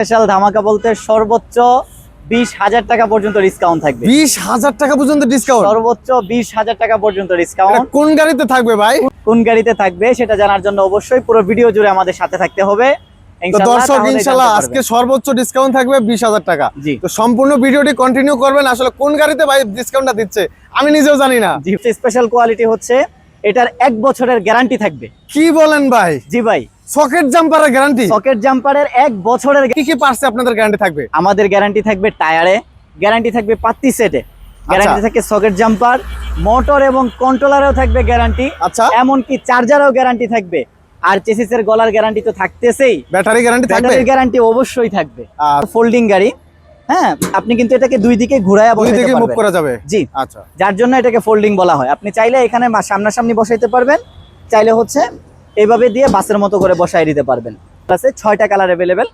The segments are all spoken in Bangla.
স্পেশাল ধামাকা বলতে সর্বোচ্চ বিশ হাজার টাকা পর্যন্ত ডিসকাউন্ট থাকবে। বিশ হাজার টাকা পর্যন্ত ডিসকাউন্ট সর্বোচ্চ বিশ হাজার টাকা পর্যন্ত ডিসকাউন্ট কোন গাড়িতে থাকবে ভাই? কোন গাড়িতে থাকবে সেটা জানার জন্য অবশ্যই পুরো ভিডিও জুড়ে আমাদের সাথে থাকতে হবে। দর্শক ইনশাল্লাহ আজকে সর্বোচ্চ ডিসকাউন্ট থাকবে বিশ হাজার টাকা। তো সম্পূর্ণ ভিডিওটি কন্টিনিউ করবেন। আসলে কোন গাড়িতে ভাই ডিসকাউন্টটা দিচ্ছে আমি নিজেও জানি না। স্পেশাল কোয়ালিটি হচ্ছে এটার এক বছরের গ্যারান্টি থাকবে। কি বলেন ভাই? জি ভাই সকেট জাম্পারের গ্যারান্টি সকেট জাম্পারের এক বছরের কি কি পার্টসে আপনাদের গ্যারান্টি থাকবে? আমাদের গ্যারান্টি থাকবে টায়ারে গ্যারান্টি থাকবে পাত্তি সেটে গ্যারান্টি থাকে সকেট জাম্পার মোটর এবং কন্ট্রোলারেও থাকবে গ্যারান্টি আচ্ছা। এমনকি চার্জারও গ্যারান্টি থাকবে। আর চেসিসের গলার গ্যারান্টি তো থাকতেছেই। ব্যাটারি গ্যারান্টি থাকবে? ব্যাটারির গ্যারান্টি অবশ্যই থাকবে। আর ফোল্ডিং গাড়ি হ্যাঁ আপনি কিন্তু এটাকে দুই দিকে ঘুরায় দুই বসাইতে দিকে মুভ করা যাবে? জি। আচ্ছা। যার জন্য এটাকে ফোল্ডিং বলা হয়। আপনি চাইলে এখানে সামনাসামনি বসাইতে পারবেন। চাইলে হচ্ছে এইভাবে দিয়ে বাসের মতো করে বসাই দিতে পারবেন। আছে ছয়টা কালার অ্যাভেলেবেল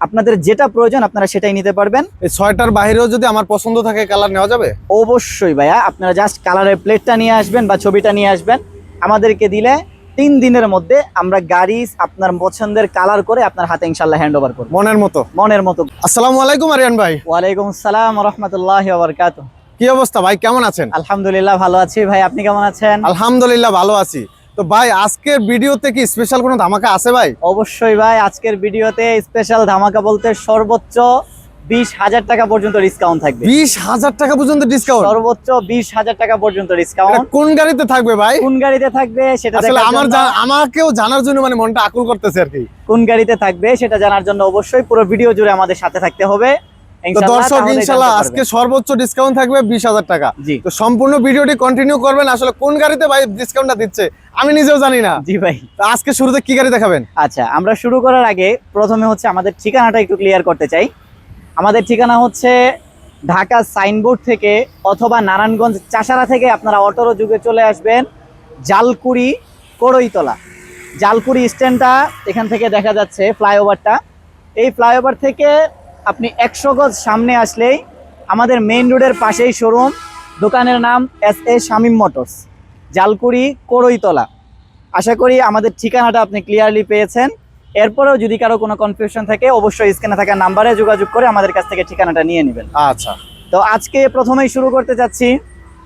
আপনাদের যেটা প্রয়োজন আপনারা সেটাই নিতে পারবেন। এই ছয়টার বাইরেও যদি আমার পছন্দ থাকে কালার নেওয়া যাবে? অবশ্যই ভাইয়া আপনারা জাস্ট কালারের প্লেটটা নিয়ে আসবেন বা ছবিটা নিয়ে আসবেন। আমাদেরকে দিলে তিন দিনের মধ্যে আমরা গাড়ি আপনার পছন্দের কালার করে আপনার হাতে ইনশাল্লাহ হ্যান্ড ওভার করব। মনের মতো। মনের মতো। আসসালামু আলাইকুম আরিয়ান ভাই। ওয়ালাইকুম আসসালাম রহমতুল্লাহ বরকাত কি অবস্থা ভাই? কেমন আছেন? আলহামদুলিল্লাহ ভালো আছি ভাই আপনি কেমন আছেন? আলহামদুলিল্লাহ ভালো আছি। তো ভাই আজকের ভিডিওতে কি স্পেশাল কোনো ধামাকা আছে ভাই? অবশ্যই ভাই আজকের ভিডিওতে স্পেশাল ধামাকা বলতে সর্বোচ্চ বিশ হাজার টাকা পর্যন্ত ডিসকাউন্ট থাকবে। বিশ হাজার টাকা পর্যন্ত ডিসকাউন্ট সর্বোচ্চ বিশ হাজার টাকা পর্যন্ত ডিসকাউন্ট কোন গাড়িতে থাকবে ভাই? কোন গাড়িতে থাকবে সেটা আমার আমাকেও জানার জন্য মানে মনটা আকুল করতেছে আর কি। কোন গাড়িতে থাকবে সেটা জানার জন্য অবশ্যই পুরো ভিডিও জুড়ে আমাদের সাথে থাকতে হবে। তো দর্শক ইনশাল্লাহ আজকে সর্বোচ্চ ডিসকাউন্ট থাকবে বিশ হাজার টাকা। তো সম্পূর্ণ ভিডিওটি কন্টিনিউ করবেন। আসলে কোন গাড়িতে ভাই ডিসকাউন্টটা দিচ্ছে আমি নিজেও জানি না। জি ভাই। তো আজকে শুরুতে কি গাড়ি দেখাবেন? আচ্ছা আমরা শুরু করার আগে প্রথমে হচ্ছে আমাদের ঠিকানাটা একটু ক্লিয়ার করতে চাই। আমাদের ঠিকানা হচ্ছে ঢাকা সাইনবোর্ড থেকে অথবা নারায়ণগঞ্জ চাষারা থেকে আপনারা অটোরো যুগে চলে আসবেন। জালকুড়ি কড়ইতলা। জালকুড়ি স্ট্যান্ডটা এখান থেকে দেখা যাচ্ছে ফ্লাইওভারটা এই ফ্লাইওভার থেকে আপনি একশো গজ সামনে আসলেই আমাদের মেইন রোডের পাশেই শোরুম দোকানের নাম S A Shamim motors Jalkuri Koroitola. আশা করি আমাদের ঠিকানাটা আপনি ক্লিয়ারলি পেয়েছেন। এরপরেও যদি কারও কোনো কনফিউশন থাকে অবশ্যই স্ক্রিনে থাকা নাম্বারে যোগাযোগ করে আমাদের কাছ থেকে ঠিকানাটা নিয়ে নেবেন। আচ্ছা। তো আজকে প্রথমেই শুরু করতে যাচ্ছি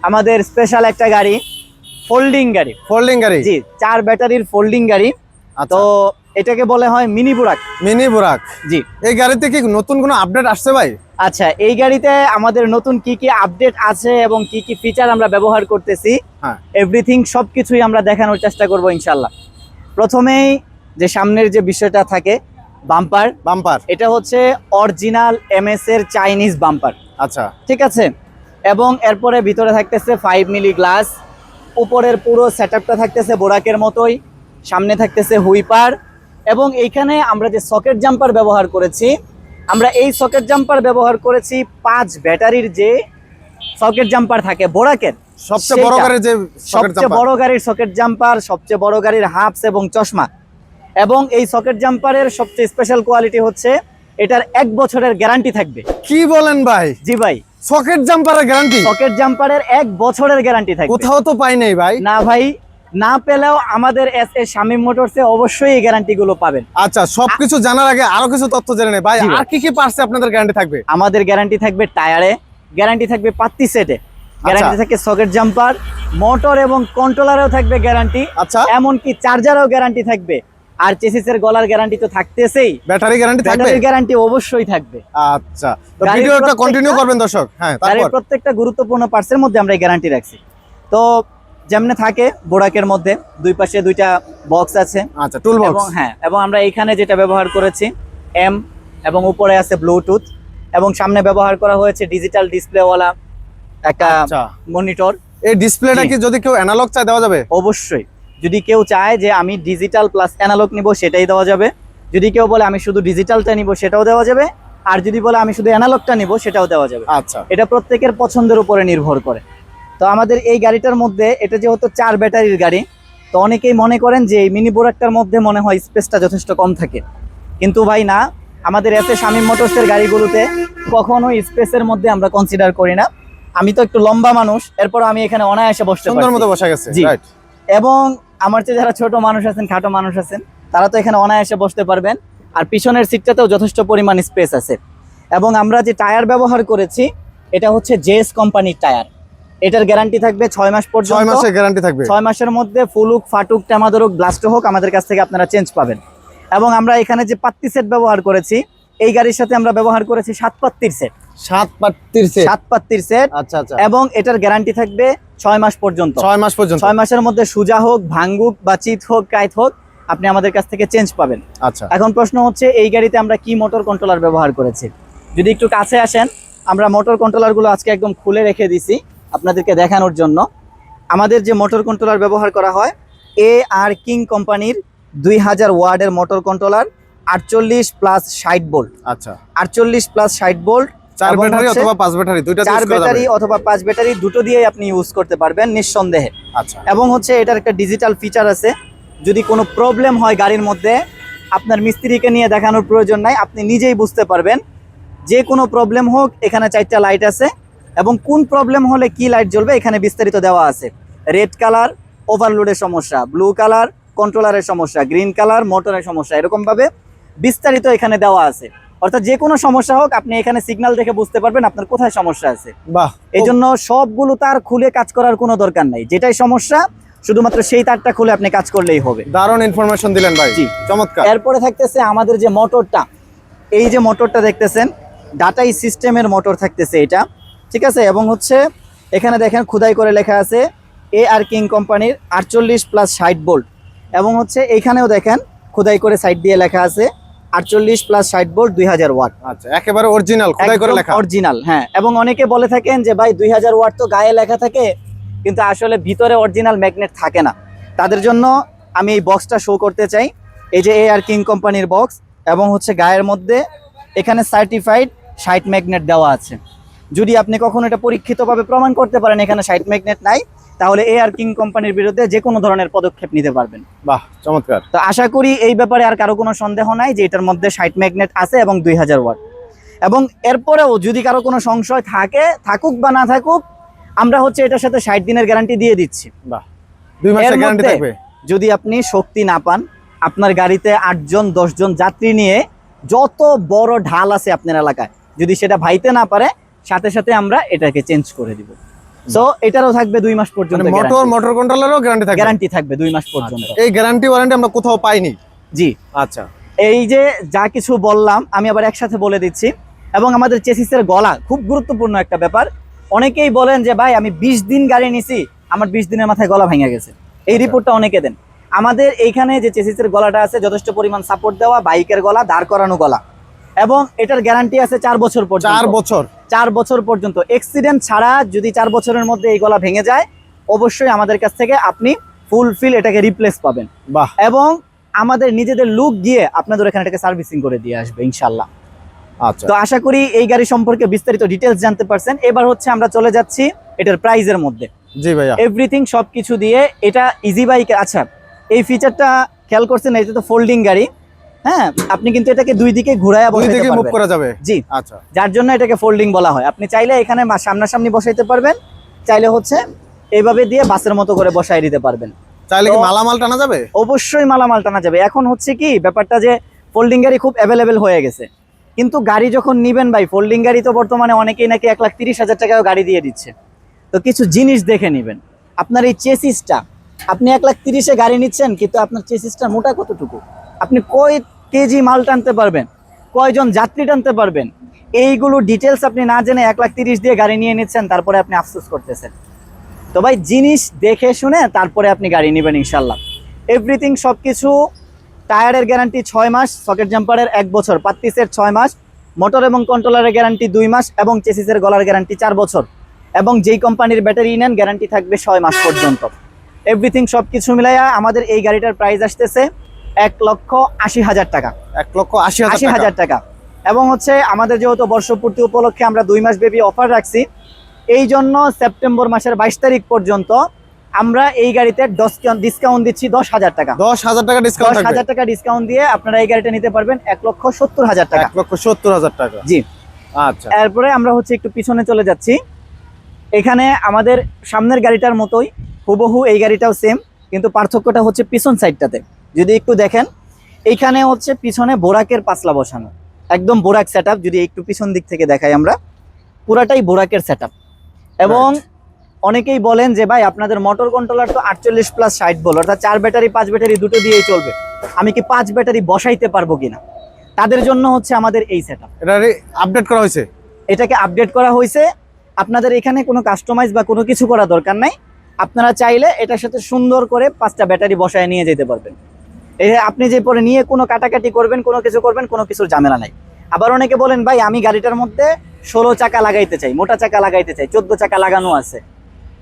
আমাদের স্পেশাল একটা গাড়ি ফোল্ডিং গাড়ি। ফোল্ডিং গাড়ি? জি চার ব্যাটারির ফোল্ডিং গাড়ি। আচ্ছা। তো এটাকে বলে হয় মিনি বুরাক। মিনি বুরাক। জি। এই গাড়িতে কি নতুন কোনো আপডেট আসছে ভাই? আচ্ছা এই গাড়িতে আমাদের নতুন কি কি আপডেট আছে এবং কি কি ফিচার আমরা ব্যবহার করতেছি হ্যাঁ। এভরিথিং সবকিছুই আমরা দেখানোর চেষ্টা করব ইনশাল্লাহ প্রথমেই যে সামনের যে বিষয়টা থাকে বাম্পার বাম্পার এটা হচ্ছে অরিজিনাল এমএস এর চাইনিজ বাম্পার আচ্ছা। ঠিক আছে? এবং এরপরে ভিতরে থাকতেছে ফাইভ মিলি গ্লাস উপরের পুরো সেটআপটা থাকতেছে বোরাকের মতোই সামনে থাকতেছে হুইপার এবং এইখানে আমরা যে সকেট জাম্পার ব্যবহার করেছি আমরা এই সকেট জাম্পার ব্যবহার করেছি পাঁচ ব্যাটারির যে সকেট জাম্পার থাকে বোরাকের। সবচেয়ে বড় গাড়ির যে সবচেয়ে বড় গাড়ির সকেট জাম্পার সবচেয়ে বড় গাড়ির হাফস এবং চশমা। এবং এই সকেট জাম্পারের সবচেয়ে স্পেশাল কোয়ালিটি হচ্ছে এটার এক বছরের গ্যারান্টি থাকবে। কি বলেন ভাই? জি ভাই। সকেট জাম্পারের গ্যারান্টি সকেট জাম্পারের এক বছরের গ্যারান্টি থাকবে। কোথাও তো পাই নাই ভাই। না ভাই না পেলেও আমাদের এস এ শামীম মোটরসে অবশ্যই এই গ্যারান্টি গুলো পাবেন। আচ্ছা সবকিছু জানার আগে আরও কিছু তথ্য জেনে নেই। ভাই আর কি কি পার্টসে আপনাদের গ্যারান্টি থাকবে? আমাদের গ্যারান্টি থাকবে টায়ারে গ্যারান্টি থাকবে পাত্তি সেটে গ্যারান্টি থাকে সকেট জাম্পার মোটর এবং কন্ট্রোলারেও থাকবে গ্যারান্টি আচ্ছা। এমনকি চার্জারও গ্যারান্টি থাকবে। আর চেসিসের গলার গ্যারান্টি তো থাকতেছেই। ব্যাটারি গ্যারান্টি থাকবে? ব্যাটারির গ্যারান্টি অবশ্যই থাকবে। আচ্ছা। তো ভিডিওটা কন্টিনিউ করবেন দর্শক। হ্যাঁ তারপর? প্রত্যেকটা গুরুত্বপূর্ণ পার্টসের মধ্যে আমরা এই গ্যারান্টি রাখছি। তো যেমনে থাকে বোরাকের মধ্যে দুই পাশে দুইটা বক্স আছে। আচ্ছা টুল বক্স হ্যাঁ এবং আমরা এইখানে যেটা ব্যবহার করেছি এম এবং উপরে আছে ব্লুটুথ এবং সামনে ব্যবহার করা হয়েছে ডিজিটাল ডিসপ্লেওয়ালা একটা আচ্ছা। মনিটর এই ডিসপ্লেটা। কি যদি কেউ অ্যানালগ চাই দেওয়া যাবে? অবশ্যই। যদি কেউ চায় যে আমি ডিজিটাল প্লাস অ্যানালগ নিব সেটাই দেওয়া যাবে। যদি কেউ বলে আমি শুধু ডিজিটালটা নিব সেটাও দেওয়া যাবে। আর যদি বলে আমি শুধু অ্যানালগটা নিব সেটাও দেওয়া যাবে। আচ্ছা। এটা প্রত্যেকের পছন্দের উপরে নির্ভর করে। তো আমাদের এই গাড়িটার মধ্যে এটা যেহেতু চার ব্যাটারির গাড়ি তো অনেকেই মনে করেন যে এই মিনি বোরাকটার মধ্যে মনে হয় স্পেসটা যথেষ্ট কম থাকে। কিন্তু ভাই না আমাদের এতে শামীম মোটরসের গাড়িগুলোতে কখনোই স্পেসের মধ্যে আমরা কনসিডার করি না। আমি তো একটু লম্বা মানুষ এরপর আমি এখানে অনায়াসে বসতে সুন্দর মতো বসা গেছে জি। এবং আমার চেয়ে যারা ছোট মানুষ আছেন খাটো মানুষ আছেন তারা তো এখানে অনায়াসে বসতে পারবেন। আর পিছনের সিটটাতেও যথেষ্ট পরিমাণ স্পেস আছে। এবং আমরা যে টায়ার ব্যবহার করেছি এটা হচ্ছে জেএস কোম্পানির টায়ার এটার গ্যারান্টি থাকবে ছয় মাস ছয় মাসের গ্যারান্টি থাকবে। ছয় মাসের মধ্যে ফুলুক ফাটুক টেমাদরুক ব্লাস্ট হোক আমাদের কাছ থেকে আপনারা চেঞ্জ পাবেন। এবং আমরা এখানে যে পাত্তি সেট ব্যবহার করেছি এই গাড়ির সাথে আমরা ব্যবহার করেছি সাত পাত্তির সেট সাত পাত্রির set। সাত পাত্তির সেট আচ্ছা আচ্ছা। এবং এটার গ্যারান্টি থাকবে ছয় মাস পর্যন্ত। ছয় মাস পর্যন্ত। ছয় মাসের মধ্যে সুজা হোক ভাঙ্গুক বা চিত হোক কাইত হোক আপনি আমাদের কাছ থেকে চেঞ্জ পাবেন। আচ্ছা। এখন প্রশ্ন হচ্ছে এই গাড়িতে আমরা কি মোটর কন্ট্রোলার ব্যবহার করেছি? যদি একটু কাছে আসেন আমরা মোটর কন্ট্রোলারগুলো আজকে একদম খুলে রেখে দিছি। আপনাদেরকে দেখানোর জন্য আমাদের যে মোটর কন্ট্রোলার ব্যবহার করা হয় এ আর কিং কোম্পানির দুই হাজার ওয়ার্ডের মোটর কন্ট্রোলার আটচল্লিশ প্লাস ষাট বোল্ট আচ্ছা। আটচল্লিশ প্লাস ষাট বোল্ট চার ব্যাটারি অথবা পাঁচ ব্যাটারি দুইটা চার ব্যাটারি অথবা পাঁচ ব্যাটারি দুটো দিয়েই আপনি ইউজ করতে পারবেন নিঃসন্দেহে। আচ্ছা। এবং হচ্ছে এটার একটা ডিজিটাল ফিচার আছে। যদি কোনো প্রবলেম হয় গাড়ির মধ্যে আপনার মিস্ত্রিকে নিয়ে দেখানোর প্রয়োজন নাই আপনি নিজেই বুঝতে পারবেন। যে কোনো প্রবলেম হোক এখানে চারটা লাইট আছে। এবং কোন প্রবলেম হলে কি লাইট জ্বলবে এখানে বিস্তারিত দেওয়া আছে। রেড কালার ওভারলোডের সমস্যা ব্লু কালার কন্ট্রোলারের সমস্যা গ্রিন কালার মোটরের সমস্যা এরকমভাবে বিস্তারিত এখানে দেওয়া আছে। অর্থাৎ যে কোনো সমস্যা হোক আপনি এখানে সিগন্যাল দেখে বুঝতে পারবেন আপনার কোথায় সমস্যা আছে। বাহ এই জন্য সবগুলো তার খুলে কাজ করার কোনো দরকার নাই। যেটাই সমস্যা শুধুমাত্র সেই তারটা খুলে আপনি কাজ করলেই হবে। দারুণ ইনফরমেশন দিলেন ভাই। জি। চমৎকার। এরপরে থাকতেছে আমাদের যে মোটরটা এই যে মোটরটা দেখতেছেন ডাটাই সিস্টেমের মোটর থাকতেছে এটা। ঠিক আছে? এবং হচ্ছে এখানে দেখেন খুদাই করে লেখা আছে এ আর কিং কোম্পানির আটচল্লিশ প্লাস ষাট বোল্ট এবং হচ্ছে এইখানেও দেখেন খুদাই করে সাইড দিয়ে লেখা আছে আটচল্লিশ প্লাস ষাট বোল্ট দুই হাজার ওয়াট আচ্ছা একেবারে অরিজিনাল খোদাই করে লেখা। অরিজিনাল হ্যাঁ। এবং অনেকে বলে থাকেন যে ভাই দুই হাজার ওয়াট তো গায়ে লেখা থাকে। কিন্তু আসলে ভিতরে অরিজিনাল ম্যাগনেট থাকে না। তাদের জন্য আমি এই বক্সটা শো করতে চাই। এই যে এ আর কিং কোম্পানির বক্স এবং হচ্ছে গায়ের মধ্যে এখানে সার্টিফাইড সাইট ম্যাগনেট দেওয়া আছে। যদি আপনি কখনো এটা পরীক্ষিতভাবে প্রমাণ করতে পারেন এখানে সাইট ম্যাগনেট নাই তাহলে এ আর কিং কোম্পানির বিরুদ্ধে যে কোনো ধরনের পদক্ষেপ নিতে পারবেন। বাহ চমৎকার। তো আশা করি এই ব্যাপারে আর কারও কোনো সন্দেহ নাই যে এটার মধ্যে ষাট ম্যাগনেট আছে এবং দুই হাজার ওয়াট। এবং এরপরেও যদি কারও কোনো সংশয় থাকে থাকুক বা না থাকুক আমরা হচ্ছে এটার সাথে ষাট দিনের গ্যারান্টি দিয়ে দিচ্ছি। বাহ দুই মাসের গ্যারান্টি থাকবে? যদি আপনি শক্তি না পান আপনার গাড়িতে আটজন দশজন যাত্রী নিয়ে যত বড় ঢাল আছে আপনার এলাকায় যদি সেটা ভাইতে না পারে সাথে সাথে আমরা এটাকে চেঞ্জ করে দিব। সো এটারও থাকবে দুই মাস পর্যন্ত মোটর মোটর কন্ট্রোলারও গ্যারান্টি থাকবে? গ্যারান্টি থাকবে দুই মাস পর্যন্ত। আচ্ছা, এই গ্যারান্টি ওয়ারেন্টি আমরা কোথাও পাইনি? জি। আচ্ছা। এই যে যা কিছু বললাম আমি আবার একসাথে বলে দিচ্ছি। এবং আমাদের চেসিসের গলা খুব গুরুত্বপূর্ণ একটা ব্যাপার। অনেকেই বলেন যে ভাই আমি বিশ দিন গাড়ি নিছি আমার বিশ দিনের মাথায় গলা ভেঙে গেছে। এই আচ্ছা। রিপোর্টটা অনেকে দেন। আমাদের এইখানে যে চেসিসের গলাটা আছে যথেষ্ট পরিমাণ সাপোর্ট দেওয়া বাইকের গলা দাঁড় করানো গলা। এবং এটার গ্যারান্টি আছে চার বছর পর চার বছর? চার বছর পর্যন্ত। এক্সিডেন্ট ছাড়া যদি চার বছরের মধ্যে এই গলা ভেঙে যায় অবশ্যই আমাদের কাছ থেকে আপনি ফুলফিল এটাকে রিপ্লেস পাবেন। বাহ। এবং আমাদের নিজেদের লুক গিয়ে আপনাদের এখানে এটাকে সার্ভিসিং করে দিয়ে আসবে ইনশাল্লাহ। আচ্ছা। তো আশা করি এই গাড়ি সম্পর্কে বিস্তারিত ডিটেলস জানতে পারছেন। এবার হচ্ছে আমরা চলে যাচ্ছি এটার প্রাইজের মধ্যে। জি ভাইয়া। এভরিথিং সবকিছু দিয়ে এটা ইজি বাইক আচ্ছা এই ফিচারটা খেয়াল করছেন এটা তো ফোল্ডিং গাড়ি। হ্যাঁ আপনি কিন্তু এটাকে দুই দিকে ঘুরায় দুই বসাইতে দিকে মুভ করা যাবে? জি। আচ্ছা। যার জন্য এটাকে ফোল্ডিং বলা হয়। আপনি চাইলে এখানে সামনাসামনি বসাইতে পারবেন। চাইলে হচ্ছে এইভাবে দিয়ে বাসের মতো করে বসাই দিতে পারবেন। চাইলে কি মালামাল টানা যাবে? অবশ্যই মালামাল টানা যাবে। এখন হচ্ছে কি ব্যাপারটা যে ফোল্ডিং গাড়ি খুব অ্যাভেলেবেল হয়ে গেছে। কিন্তু গাড়ি যখন নিবেন ভাই ফোল্ডিং গাড়ি তো বর্তমানে অনেকেই নাকি এক লাখ তিরিশ হাজার টাকাও গাড়ি দিয়ে দিচ্ছে। তো কিছু জিনিস দেখে নেবেন। আপনার এই চেসিসটা আপনি এক লাখ তিরিশে গাড়ি নিচ্ছেন কিন্তু আপনার চেসিসটা মোটা কতটুকু? আপনি কয় কেজি মাল টানতে পারবেন? কয়জন যাত্রী টানতে পারবেন? এইগুলো ডিটেলস আপনি না জেনে এক লাখ তিরিশ দিয়ে গাড়ি নিয়ে নিচ্ছেন, তারপরে আপনি আফসোস করতেছেন। তো ভাই, জিনিস দেখে শুনে তারপরে আপনি গাড়ি নেবেন ইনশাল্লাহ এভরিথিং সব কিছু টায়ারের গ্যারান্টি ছয় মাস সকেট জাম্পারের এক বছর পাত্তিসের ছয় মাস মোটর এবং কন্ট্রোলারের গ্যারান্টি দুই মাস এবং চেসিসের গলার গ্যারান্টি চার বছর। এবং যেই কোম্পানির ব্যাটারি নেন গ্যারান্টি থাকবে ছয় মাস পর্যন্ত। এভরিথিং সব কিছু মিলাইয়া আমাদের এই গাড়িটার প্রাইস আসতেছে এক লক্ষ আশি হাজার টাকা। এক লক্ষ আশি আশি হাজার টাকা। এবং হচ্ছে আমাদের যেহেতু বর্ষপূর্তি উপলক্ষে আমরা দুই মাস ব্যাপী অফার রাখছি এই জন্য সেপ্টেম্বর মাসের বাইশ তারিখ পর্যন্ত আমরা এই গাড়িতে ডিসকাউন্ট দিচ্ছি দশ হাজার টাকা। দশ হাজার টাকা ডিসকাউন্ট দশ হাজার টাকা ডিসকাউন্ট দিয়ে আপনারা এই গাড়িটা নিতে পারবেন এক লক্ষ সত্তর হাজার টাকা। এক লক্ষ সত্তর হাজার টাকা। জি। আচ্ছা। এরপরে আমরা হচ্ছে একটু পিছনে চলে যাচ্ছি। এখানে আমাদের সামনের গাড়িটার মতোই হুবহু এই গাড়িটাও সেম কিন্তু পার্থক্যটা হচ্ছে পিছন সাইডটাতে যদি একটু দেখেন এইখানে হচ্ছে পিছনে বোরাকের পাতলা বসানো। একদম বোরাক সেট যদি একটু পিছন দিক থেকে দেখাই আমরা পুরাটাই বোরাকের সেট এবং অনেকেই বলেন যে ভাই আপনাদের মোটর কন্ট্রোলার তো আটচল্লিশ প্লাস ষাট বল অর্থাৎ চার ব্যাটারি পাঁচ ব্যাটারি দুটো দিয়েই চলবে। আমি কি পাঁচ ব্যাটারি বসাইতে পারব কিনা? তাদের জন্য হচ্ছে আমাদের এই সেট এটা আপডেট করা হয়েছে? এটাকে আপডেট করা হয়েছে। আপনাদের এখানে কোনো কাস্টমাইজ বা কোনো কিছু করা দরকার নাই। আপনারা চাইলে এটার সাথে সুন্দর করে পাঁচটা ব্যাটারি বসায় নিয়ে যেতে পারবেন। এই আপনি যে পরে নিয়ে কোনো কাটাকাটি করবেন কোনো কিছু করবেন কোনো কিছুর ঝামেলা নাই। আবার অনেকে বলেন ভাই আমি গাড়িটার মধ্যে ষোলো চাকা লাগাইতে চাই মোটা চাকা লাগাইতে চাই চোদ্দ চাকা লাগানো আছে।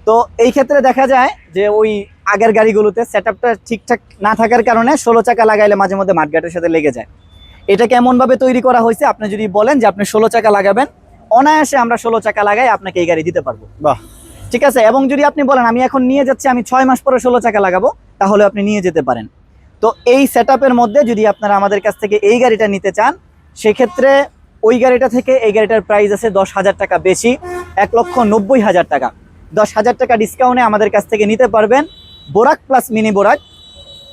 তো এই ক্ষেত্রে দেখা যায় যে ওই আগের গাড়িগুলোতে সেট আপটা ঠিকঠাক না থাকার কারণে ষোলো চাকা লাগাইলে মাঝে মধ্যে মাঠঘাটের সাথে লেগে যায়। এটা কেমনভাবে তৈরি করা হয়েছে? আপনি যদি বলেন যে আপনি ষোলো চাকা লাগাবেন অনায়াসে আমরা ষোলো চাকা লাগাই আপনাকে এই গাড়ি দিতে পারব। বাহ। ঠিক আছে? এবং যদি আপনি বলেন আমি এখন নিয়ে যাচ্ছি আমি ছয় মাস পরে ষোলো চাকা লাগাবো তাহলে আপনি নিয়ে যেতে পারেন। তো এই সেট মধ্যে যদি আপনারা আমাদের কাছ থেকে এই গাড়িটা নিতে চান সেক্ষেত্রে ওই গাড়িটা থেকে এই গাড়িটার প্রাইস আছে দশ হাজার টাকা বেশি এক লক্ষ নব্বই হাজার টাকা। দশ হাজার টাকা ডিসকাউন্টে আমাদের কাছ থেকে নিতে পারবেন বোরাক প্লাস মিনি বোরাক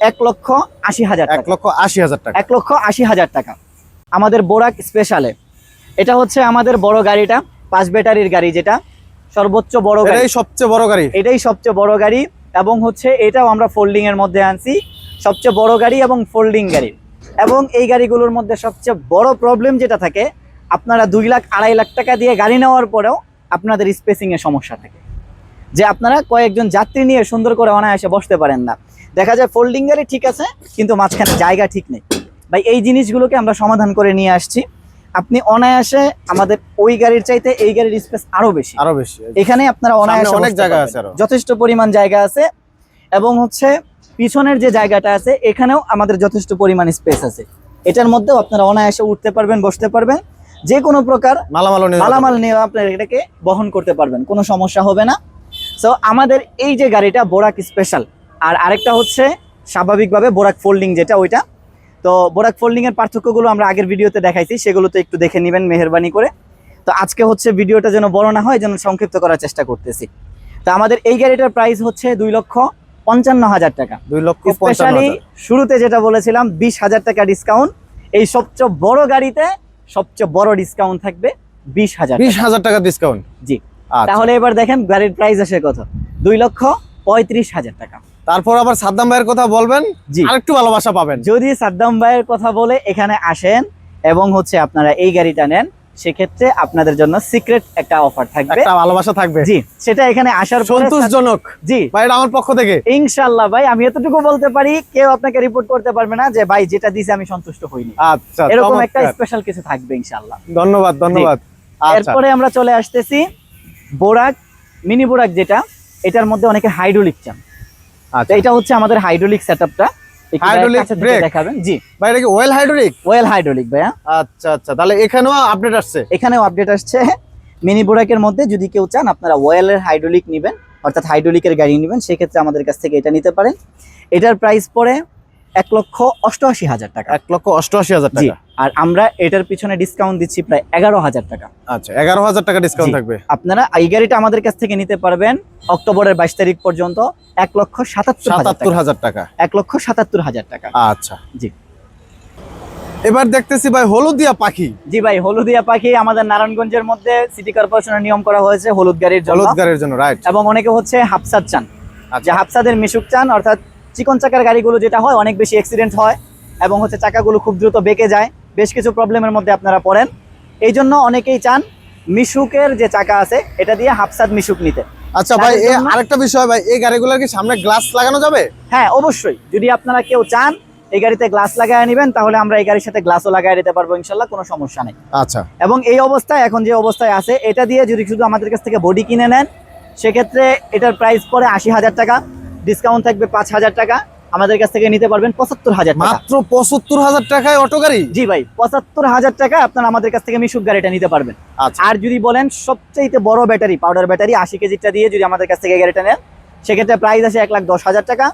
এক লক্ষ আশি হাজার এক লক্ষ আশি হাজার টাকা। এক লক্ষ আশি হাজার টাকা। আমাদের বোরাক স্পেশালে এটা হচ্ছে আমাদের বড় গাড়িটা পাঁচ ব্যাটারির গাড়ি যেটা সর্বোচ্চ বড় গাড়ি। সবচেয়ে বড় গাড়ি। এটাই সবচেয়ে বড় গাড়ি। এবং হচ্ছে এটাও আমরা ফোল্ডিং এর মধ্যে আনছি। সবচেয়ে বড় গাড়ি এবং ফোল্ডিং গাড়ি। এবং এই গাড়িগুলোর মধ্যে সবচেয়ে বড় প্রবলেম যেটা থাকে, আপনারা দুই লাখ আড়াই লাখ টাকা দিয়ে গাড়ি নেওয়ার পরেও আপনাদের স্পেসিং এর সমস্যা থাকে। যে আপনারা কয়েকজন যাত্রী নিয়ে সুন্দর করে অনায়াসে বসতে পারেন না। দেখা যায় ফোল্ডিং গাড়ি ঠিক আছে, কিন্তু মাঝখানে জায়গা ঠিক নেই। ভাই, এই জিনিসগুলোকে আমরা সমাধান করে নিয়ে আসছি। আপনি অনায়াসে আমাদের ওই গাড়ির চাইতে এই গাড়ির স্পেস আরও বেশি। আরও বেশি এখানে আপনারা অনায়াসে অনেক জায়গা আছে যথেষ্ট পরিমাণ জায়গা আছে এবং হচ্ছে পিছনের যে জায়গাটা আছে এখানেও আমাদের যথেষ্ট পরিমাণ স্পেস আছে। এটার মধ্যেও আপনারা অনায়াসে উঠতে পারবেন বসতে পারবেন। যে কোনো প্রকার মালামাল মালামাল নিয়ে আপনারা এটাকে বহন করতে পারবেন কোনো সমস্যা হবে না। সো আমাদের এই যে গাড়িটা বোরাক স্পেশাল আর আরেকটা হচ্ছে স্বাভাবিকভাবে বোরাক ফোল্ডিং যেটা ওইটা তো বোরাক ফোল্ডিং এর পার্থক্যগুলো আমরা আগের ভিডিওতে দেখাইছি সেগুলো তো একটু দেখে নেবেন মেহরবানি করে। তো আজকে হচ্ছে ভিডিওটা যেন বড় না হয় যেন সংক্ষিপ্ত করার চেষ্টা করতেছি। তো আমাদের এই গাড়িটার প্রাইস হচ্ছে দুই লক্ষ পঞ্চান্ন হাজার টাকা। দুই লক্ষ স্পেশালি শুরুতে যেটা বলেছিলাম বিশ হাজার টাকা ডিসকাউন্ট এই সবচেয়ে বড় গাড়িতে সবচেয়ে বড় ডিসকাউন্ট থাকবে বিশ হাজার বিশ হাজার টাকা ডিসকাউন্ট জি। আচ্ছা। তাহলে এবার দেখেন গাড়ির প্রাইস আসে কত? দুই লক্ষ পঁয়ত্রিশ হাজার টাকা। তারপর আবার সাদ্দাম ভাইয়ের কথা বলবেন জি। আরেকটু ভালোবাসা পাবেন। যদি সাদ্দাম ভাইয়ের কথা বলে এখানে আসেন এবং হচ্ছে আপনারা এই গাড়িটা নেন সেক্ষেত্রে আপনাদের জন্য সিক্রেট একটা অফার থাকবে। একটা ভালোবাসা থাকবে। জি সেটা এখানে আসার সন্তোষজনক। জি। ভাই আমার পক্ষ থেকে। ইনশাল্লাহ ভাই আমি এতটুকু বলতে পারি কেউ আপনাকে রিপোর্ট করতে পারবে না যে ভাই যেটা দিছে আমি সন্তুষ্ট হইনি। আচ্ছা এরকম একটা স্পেশাল কিছু থাকবে ইনশাল্লাহ ধন্যবাদ ধন্যবাদ। আচ্ছা। এরপরে আমরা চলে আসতেছি বোরাক মিনি বোরাক যেটা এটার মধ্যে অনেকে হাইড্রোলিক চান। আচ্ছা। এটা হচ্ছে আমাদের হাইড্রোলিক সেটআপটা হাইড্রোলিক ব্রেক দেখাবেন। জি। ভাই এটা কি ওয়েল হাইড্রোলিক ওয়েল হাইড্রোলিক ভাইয়া। আচ্ছা আচ্ছা। তাহলে এখানেও আপডেট আসছে? এখানেও আপডেট আসছে। মিনি বোরাকের মধ্যে যদি কেউ চান আপনারা ওয়েলের হাইড্রোলিক নেবেন অর্থাৎ হাইড্রোলিকের গাড়ি নেবেন সেক্ষেত্রে আমাদের কাছ থেকে এটা নিতে পারেন। এটার প্রাইস পড়ে এক লক্ষ অষ্টআশি হাজার টাকা। এক লক্ষ অষ্টআশি হাজার টাকা। আর আমরা এটার পিছনে ডিসকাউন্ট দিচ্ছি প্রায় এগারো হাজার টাকা। আচ্ছা এগারো হাজার টাকা ডিসকাউন্ট থাকবে। আপনারা এই গাড়িটা আমাদের কাছ থেকে নিতে পারবেন অক্টোবরের বাইশ তারিখ পর্যন্ত এক লক্ষ সাতাত্তর সাতাত্তর হাজার টাকা। এক লক্ষ সাতাত্তর হাজার টাকা। আচ্ছা। জি। এবার দেখতেছি ভাই হলুদিয়া পাখি। জি ভাই হলুদিয়া পাখি আমাদের নারায়ণগঞ্জের মধ্যে সিটি কর্পোরেশনের নিয়ম করা হয়েছে হলুদ গাড়ির জন্য। হলুদ গাড়ির জন্য রাইট এবং অনেকে হচ্ছে হাফসাদ চান। যে আচ্ছা হাফসাদের মিশুক চান অর্থাৎ চিকন চাকার গাড়িগুলো যেটা হয় অনেক বেশি অ্যাক্সিডেন্ট হয় এবং হচ্ছে চাকাগুলো খুব দ্রুত বেঁকে যায়। বেশ কিছু প্রবলেমের মধ্যে আপনারা পড়েন। এই জন্য অনেকেই চান মিশুকের যে চাকা আছে এটা দিয়ে হাফসাদ মিশুক নিতে। আচ্ছা ভাই আরেকটা বিষয় ভাই এই গাড়িগুলোর কি সামনে গ্লাস লাগানো যাবে? হ্যাঁ অবশ্যই। যদি আপনারা কেউ চান এই গাড়িতে গ্লাস লাগায় নেবেন তাহলে আমরা এই গাড়ির সাথে গ্লাসও লাগাই দিতে পারব ইনশাল্লাহ কোনো সমস্যা নেই। আচ্ছা। এবং এই অবস্থায় এখন যে অবস্থায় আছে এটা দিয়ে যদি শুধু আমাদের কাছ থেকে বডি কিনে নেন সেক্ষেত্রে এটার প্রাইস পড়ে আশি হাজার টাকা। ডিসকাউন্ট থাকবে পাঁচ হাজার টাকা। আমাদের কাছ থেকে নিতে পারবেন পঁচাত্তর হাজার মাত্র পঁচাত্তর হাজার টাকায় অটো গাড়ি? জি ভাই পঁচাত্তর হাজার টাকা আপনার আমাদের কাছ থেকে মিশুক গাড়িটা নিতে পারবেন। আচ্ছা। আর যদি বলেন সবচাইতে বড় ব্যাটারি পাউডার ব্যাটারি আশি কেজিটা দিয়ে যদি আমাদের কাছ থেকে গাড়িটা নেন সেক্ষেত্রে প্রাইস আছে এক লাখ দশ হাজার টাকা।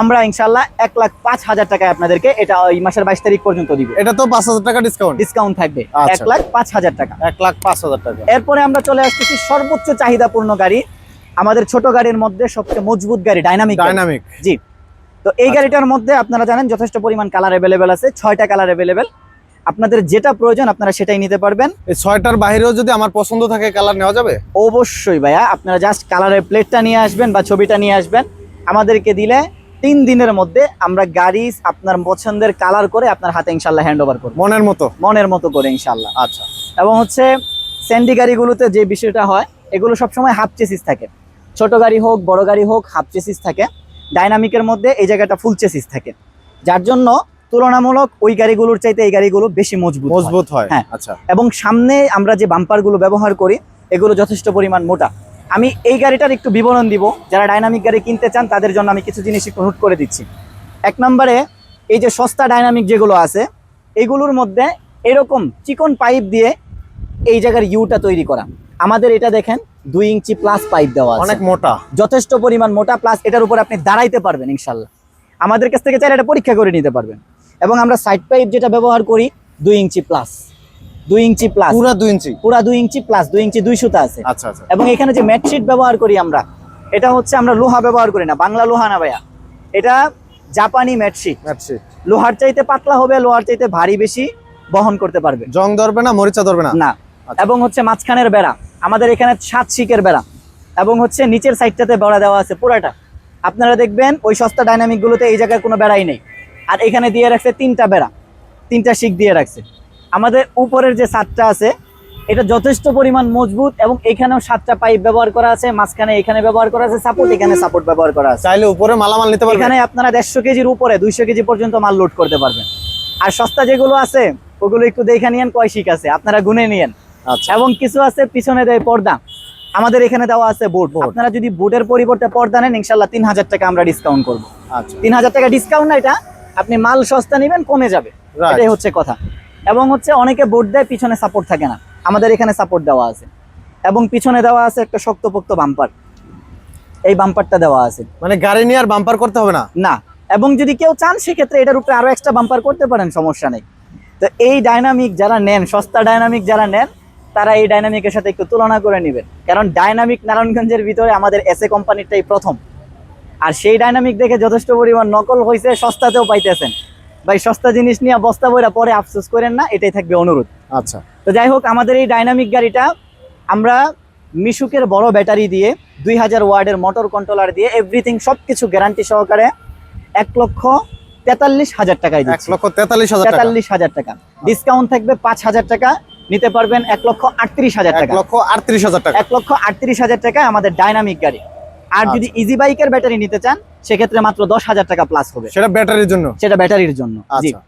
আমরা ইনশাল্লাহ এক লাখ পাঁচ হাজার টাকায় আপনাদেরকে এটা এই মাসের বাইশ তারিখ পর্যন্ত দিব। এটা তো পাঁচ হাজার টাকা ডিসকাউন্ট ডিসকাউন্ট থাকবে আচ্ছা। এক লাখ পাঁচ হাজার টাকা। এক লাখ পাঁচ হাজার টাকা। এরপরে আমরা চলে আসতেছি সর্বোচ্চ চাহিদাপূর্ণ গাড়ি আমাদের ছোট গাড়ির মধ্যে সবচেয়ে মজবুত গাড়ি ডাইনামিক ডাইনামিক জি। তো এই গাড়িটার মধ্যে আপনারা জানেন যথেষ্ট পরিমাণ কালার অ্যাভেলেবেল আছে ছয়টা কালার অ্যাভেলেবেল আপনাদের যেটা প্রয়োজন আপনারা সেটাই নিতে পারবেন। এই ছয়টার বাইরেও যদি আমার পছন্দ থাকে কালার নেওয়া যাবে? অবশ্যই ভাইয়া আপনারা জাস্ট কালারের প্লেটটা নিয়ে আসবেন বা ছবিটা নিয়ে আসবেন। আমাদেরকে দিলে তিন দিনের মধ্যে আমরা গাড়ি আপনার পছন্দের কালার করে আপনার হাতে ইনশাল্লাহ হ্যান্ড ওভার করব। মনের মতো? মনের মতো করে ইনশাল্লাহ আচ্ছা। এবং হচ্ছে স্যান্ডি গাড়িগুলোতে যে বিষয়টা হয় এগুলো সবসময় হাফ চেসিস থাকে। ছোট গাড়ি হোক বড় গাড়ি হোক হাফ চেসিস থাকে। ডাইনামিকের মধ্যে এই জায়গাটা ফুল চেসিস থাকে। যার জন্য তুলনামূলক ওই গাড়িগুলোর চাইতে এই গাড়িগুলো বেশি মজবুত মজবুত হয়। হ্যাঁ। আচ্ছা। এবং সামনে আমরা যে বাম্পারগুলো ব্যবহার করি এগুলো যথেষ্ট পরিমাণ মোটা। আমি এই গাড়িটার একটু বিবরণ দিব। যারা ডাইনামিক গাড়ি কিনতে চান তাদের জন্য আমি কিছু জিনিস একটু নোট করে দিচ্ছি। এক নম্বরে এই যে সস্তা ডাইনামিক যেগুলো আছে এগুলোর মধ্যে এরকম চিকন পাইপ দিয়ে এই জায়গার ইউটা তৈরি করা। আমাদের এটা দেখেন দুই ইঞ্চি প্লাস পাইপ দেওয়া আছে। অনেক মোটা। যথেষ্ট পরিমাণ মোটা প্লাস এটার উপর আপনি দাঁড়াইতে পারবেন ইনশাল্লাহ। আমাদের কাছ থেকে চাইলে এটা পরীক্ষা করে নিতে পারবেন। এবং আমরা সাইড পাইপ যেটা ব্যবহার করি দুই ইঞ্চি প্লাস দুই ইঞ্চি প্লাস পুরা দুই ইঞ্চি? পুরা দুই ইঞ্চি প্লাস দুই ইঞ্চি দুই সুতা আছে। আচ্ছা আচ্ছা। এবং এখানে যে ম্যাটশিট ব্যবহার করি আমরা এটা হচ্ছে আমরা লোহা ব্যবহার করি না বাংলা লোহা না ভাইয়া। এটা জাপানি ম্যাটশিট it. লোহার চাইতে পাতলা হবে লোহার চাইতে ভারী বেশি বহন করতে পারবে। জং ধরবে না মরিচা ধরবে না? না। আচ্ছা। এবং হচ্ছে মাঝখানের বেড়া। আমাদের এখানে সাত শিকের বেড়া এবং হচ্ছে নিচের সাইডটাতে বেড়া দেওয়া আছে পুরাটা। আপনারা দেখবেন ওই সস্তা ডাইনামিক গুলোতে এই জায়গায় কোনো বেড়াই নেই। আর এখানে দিয়ে রাখছে তিনটা বেড়া তিনটা শিক দিয়ে রাখছে। আমাদের উপরের যে সাতটা আছে এটা যথেষ্ট পরিমাণ মজবুত এবং এখানেও সাতটা পাইপ ব্যবহার করা আছে মাঝখানে এখানে ব্যবহার করা আছে সাপোর্ট এখানে সাপোর্ট ব্যবহার করা আছে। চাইলে উপরে মালামাল নিতে পারবে এখানে আপনারা দেড়শো কেজির উপরে দুইশো কেজি পর্যন্ত মাল লোড করতে পারবেন। আর সস্তা যেগুলো আছে ওগুলো একটু দেখে নিয়েন কয় শিক আছে। আপনারা গুনে নিয়েন। এবং কিছু আছে পিছনে দেয় পর্দা। আমাদের এখানে দেওয়া আছে বোর্ড আপনারা যদি বোর্ডের পরিবর্তে পর্দা নেন ইনশাল্লাহ তিন হাজার টাকা আমরা ডিসকাউন্ট করব। আচ্ছা। তিন হাজার টাকা ডিসকাউন্ট না এটা আপনি মাল সস্তা নেবেন কমে যাবে। এটাই হচ্ছে কথা। এবং হচ্ছে অনেকে বোর্ড দেয় পিছনে সাপোর্ট থাকে না। আমাদের এখানে সাপোর্ট দেওয়া আছে। এবং পিছনে দেওয়া আছে একটা শক্তপোক্ত বাম্পার এই বাম্পারটা দেওয়া আছে। মানে গাড়ি নিয়ে আর বাম্পার করতে হবে না? না। এবং যদি কেউ চান সেক্ষেত্রে এটার উপরে আরও এক্সট্রা বাম্পার করতে পারেন সমস্যা নেই। তো এই ডাইনামিক যারা নেন সস্তা ডাইনামিক যারা নেন তারা এই ডাইনামিকের সাথে একটু তুলনা করে নেবেন। কারণ ডাইনামিক নারায়ণগঞ্জের ভিতরে আমাদের এসএ কোম্পানিটাই প্রথম। আর সেই ডাইনামিক দেখে যথেষ্ট পরিমাণ নকল হয়েছে সস্তাতেও পাইতেছেন। ভাই সস্তা জিনিস নিয়ে বস্তা বইরা পরে আফসোস করেন না এটাই থাকবে অনুরোধ। আচ্ছা। তো যাই হোক আমাদের এই ডাইনামিক গাড়িটা আমরা মিশুকের বড় ব্যাটারি দিয়ে দুই হাজার ওয়ার্ডের মোটর কন্ট্রোলার দিয়ে এভরিথিং সব কিছু গ্যারান্টি সহকারে এক লক্ষ তেতাল্লিশ হাজার টাকায় এক লক্ষ তেতাল্লিশ হাজার তেতাল্লিশ হাজার টাকা। ডিসকাউন্ট থাকবে পাঁচ হাজার টাকা নিতে পারবেন এক লক্ষ আটত্রিশ হাজার টাকা। লক্ষ আটত্রিশ হাজার টাকা। এক লক্ষ আটত্রিশ হাজার টাকায় আমাদের ডাইনামিক গাড়ি। আর যদি ইজি বাইকের ব্যাটারি নিতে চান সেক্ষেত্রে মাত্র দশ হাজার টাকা প্লাস হবে। সেটা ব্যাটারির জন্য? সেটা ব্যাটারির জন্য আচ্ছা।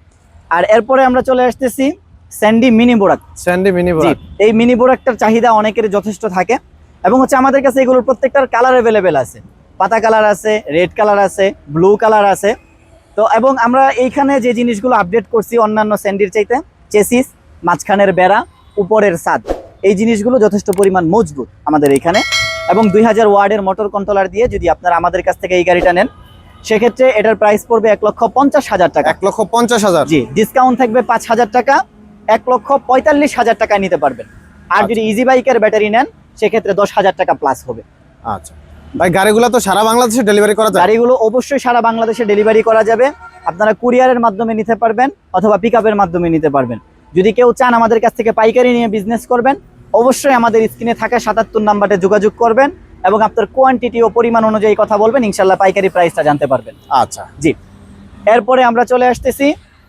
আর এরপরে আমরা চলে আসতেছি Sandy mini Borak Sandy mini জি এই মিনি বোরাকটার চাহিদা অনেকের যথেষ্ট থাকে। এবং হচ্ছে আমাদের কাছে এগুলোর প্রত্যেকটার কালার অ্যাভেলেবেল আছে। পাতা কালার আছে রেড কালার আছে ব্লু কালার আছে। তো এবং আমরা এইখানে যে জিনিসগুলো আপডেট করছি অন্যান্য স্যান্ডির চাইতে চেসিস মাঝখানের বেড়া উপরের ছাদ এই জিনিসগুলো যথেষ্ট পরিমাণ মজবুত আমাদের এইখানে এবং দুই হাজার ওয়ার্ডের মোটর কন্ট্রোলার দিয়ে যদি আপনারা আমাদের কাছ থেকে এই গাড়িটা নেন সেক্ষেত্রে এটার প্রাইস পড়বে এক লক্ষ পঞ্চাশ হাজার টাকা। এক লক্ষ পঞ্চাশ হাজার। জি ডিসকাউন্ট থাকবে পাঁচ হাজার টাকা এক লক্ষ পঁয়তাল্লিশ হাজার টাকায় নিতে পারবেন। আর যদি ইজি বাইকের ব্যাটারি নেন সেক্ষেত্রে দশ হাজার টাকা প্লাস হবে। আচ্ছা। ভাই গাড়িগুলো তো সারা বাংলাদেশে ডেলিভারি করা যায়? গাড়িগুলো অবশ্যই সারা বাংলাদেশে ডেলিভারি করা যাবে। আপনারা কুরিয়ারের মাধ্যমে নিতে পারবেন অথবা পিক মাধ্যমে নিতে পারবেন। যদি কেউ চান আমাদের কাছ থেকে পাইকারি নিয়ে বিজনেস করবেন অবশ্যই আমাদের স্ক্রিনে থাকা সাতাত্তর নাম্বারে যোগাযোগ করবেন এবং আপনার কোয়ান্টিটি ও পরিমাণ অনুযায়ী কথা বলবেন ইনশাল্লাহ পাইকারি প্রাইসটা জানতে পারবেন। আচ্ছা। জি। এরপরে আমরা চলে আসতেছি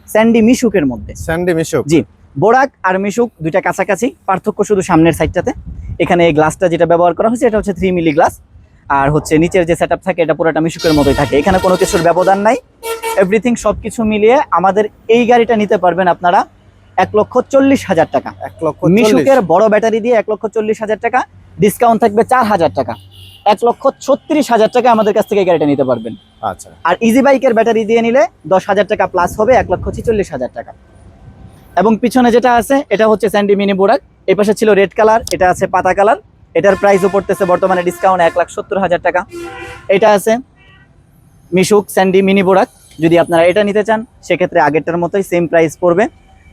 স্যান্ডি মিশুকের মধ্যে। স্যান্ডি মিশুক। জি বোরাক আর মিশুক দুইটা কাছাকাছি পার্থক্য শুধু সামনের সাইডটাতে এখানে এই গ্লাসটা যেটা ব্যবহার করা হয়েছে এটা হচ্ছে থ্রি মিলি গ্লাস আর হচ্ছে নিচের যে সেটআপ থাকে এটা পুরোটা মিশুকের মতোই থাকে। এখানে কোনো কিছুর ব্যবধান নাই। এভরিথিং সব কিছু মিলিয়ে আমাদের এই গাড়িটা নিতে পারবেন আপনারা এক লক্ষ চল্লিশ হাজার টাকা। এক লক্ষ মিশুকের বড় ব্যাটারি দিয়ে এক লক্ষ চল্লিশ হাজার টাকা ডিসকাউন্ট থাকবে চার হাজার টাকা। এক লক্ষ ছত্রিশ হাজার টাকা আমাদের কাছ থেকে গাড়িটা নিতে পারবেন। আচ্ছা। আর ইজি বাইকের ব্যাটারি দিয়ে নিলে দশ হাজার টাকা প্লাস হবে এক লক্ষ ছিচল্লিশ হাজার টাকা। এবং পিছনে যেটা আছে এটা হচ্ছে স্যান্ডি মিনি বোরাক এই পাশে ছিল রেড কালার এটা আছে পাতা কালার এটার প্রাইসও পড়তেছে বর্তমানে ডিসকাউন্ট এক লাখ সত্তর হাজার টাকা। এটা আছে মিশুক স্যান্ডি মিনি বোরাক যদি আপনারা এটা নিতে চান সেক্ষেত্রে আগেরটার মতোই সেম প্রাইস পড়বে।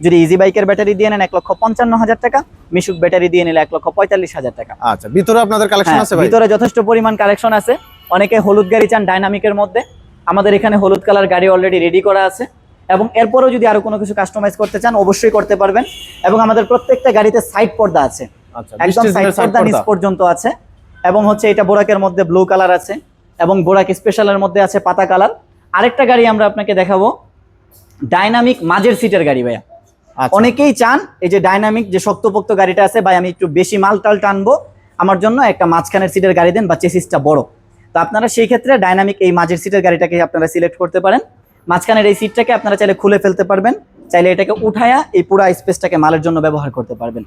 যদি ইজি বাইকের ব্যাটারি দিয়ে নেন এক লক্ষ পঞ্চান্ন হাজার টাকা মিশুক ব্যাটারি দিয়ে নিলে এক লক্ষ পঁয়তাল্লিশ হাজার টাকা। আচ্ছা ভিতরে আপনাদের কালেকশন হ্যাঁ, আছে ভিতরে যথেষ্ট পরিমাণ কালেকশন আছে। অনেকে হলুদ গাড়ি চান ডাইনামিকের মধ্যে। আমাদের এখানে হলুদ কালার গাড়ি অলরেডি রেডি করা আছে। এবং এরপরেও যদি আরও কোনো কিছু কাস্টমাইজ করতে চান অবশ্যই করতে পারবেন। এবং আমাদের প্রত্যেকটা গাড়িতে সাইড পর্দা আছে। আচ্ছা একদম সাইড পর্দা নিচ পর্যন্ত আছে। এবং হচ্ছে এটা বোরাকের মধ্যে ব্লু কালার আছে। এবং বোরাক স্পেশালের মধ্যে আছে পাতা কালার আরেকটা গাড়ি আমরা আপনাকে দেখাবো। ডাইনামিক মাঝের সিটের গাড়ি ভাইয়া। অনেকেই চান এই যে ডাইনামিক যে শক্তপোক্ত গাড়িটা আছে, ভাই, আমি একটু বেশি মাল টাল টানবো। আমার জন্য একটা মাঝখানের সিটের গাড়ি দেন বা চেসিসটা বড়। তো আপনারা সেই ক্ষেত্রে ডাইনামিক এই মাঝের সিটের গাড়িটাকে আপনারা সিলেক্ট করতে পারেন। মাঝখানের এই সিটটাকে আপনারা চাইলে খুলে ফেলতে পারবেন। চাইলে এটাকে উঠায়া এই পুরো স্পেসটাকে মালের জন্য ব্যবহার করতে পারবেন।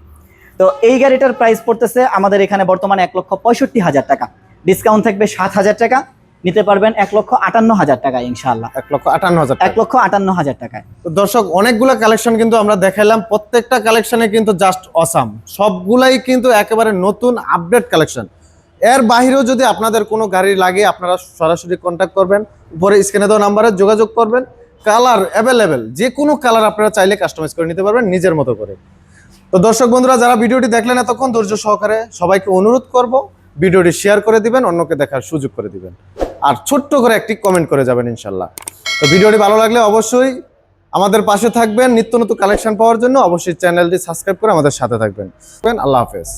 তো এই গাড়িটার প্রাইস পড়তেছে আমাদের এখানে বর্তমানে এক লক্ষ পঁয়ষট্টি হাজার টাকা। ডিসকাউন্ট থাকবে সাত হাজার টাকা। নিতে পারবেন এক লক্ষ আটান্ন হাজার টাকা ইনশাআল্লাহ। এক লক্ষ আটান্ন হাজার এক লক্ষ আটান্ন হাজার টাকায়। তো দর্শক অনেকগুলো কালেকশন কিন্তু আমরা দেখাইলাম। প্রত্যেকটা কালেকশনে কিন্তু জাস্ট অসাম সবগুলাই কিন্তু একেবারে নতুন আপডেট কালেকশন এর বাইরেও যদি আপনাদের কোনো গাড়ি লাগে আপনারা সরাসরি কন্ট্যাক্ট করবেন। উপরে স্ক্রিনে দেওয়া নাম্বারে যোগাযোগ করবেন। কালার অ্যাভেলেবেল যে কোনো কালার আপনারা চাইলে কাস্টমাইজ করে নিতে পারবেন নিজের মতো করে। তো দর্শক বন্ধুরা যারা ভিডিওটি দেখলেন এতক্ষণ ধৈর্য সহকারে সবাইকে অনুরোধ করব। ভিডিওটি শেয়ার করে দিবেন, অন্যকে দেখার সুযোগ করে দিবেন। আর ছোট্ট করে একটি কমেন্ট করে যাবেন ইনশাল্লাহ। তো ভিডিওটি ভালো লাগলে অবশ্যই আমাদের পাশে থাকবেন। নিত্য নতুন কালেকশন পাওয়ার জন্য অবশ্যই চ্যানেলটি সাবস্ক্রাইব করে আমাদের সাথে থাকবেন। আল্লাহ হাফেজ।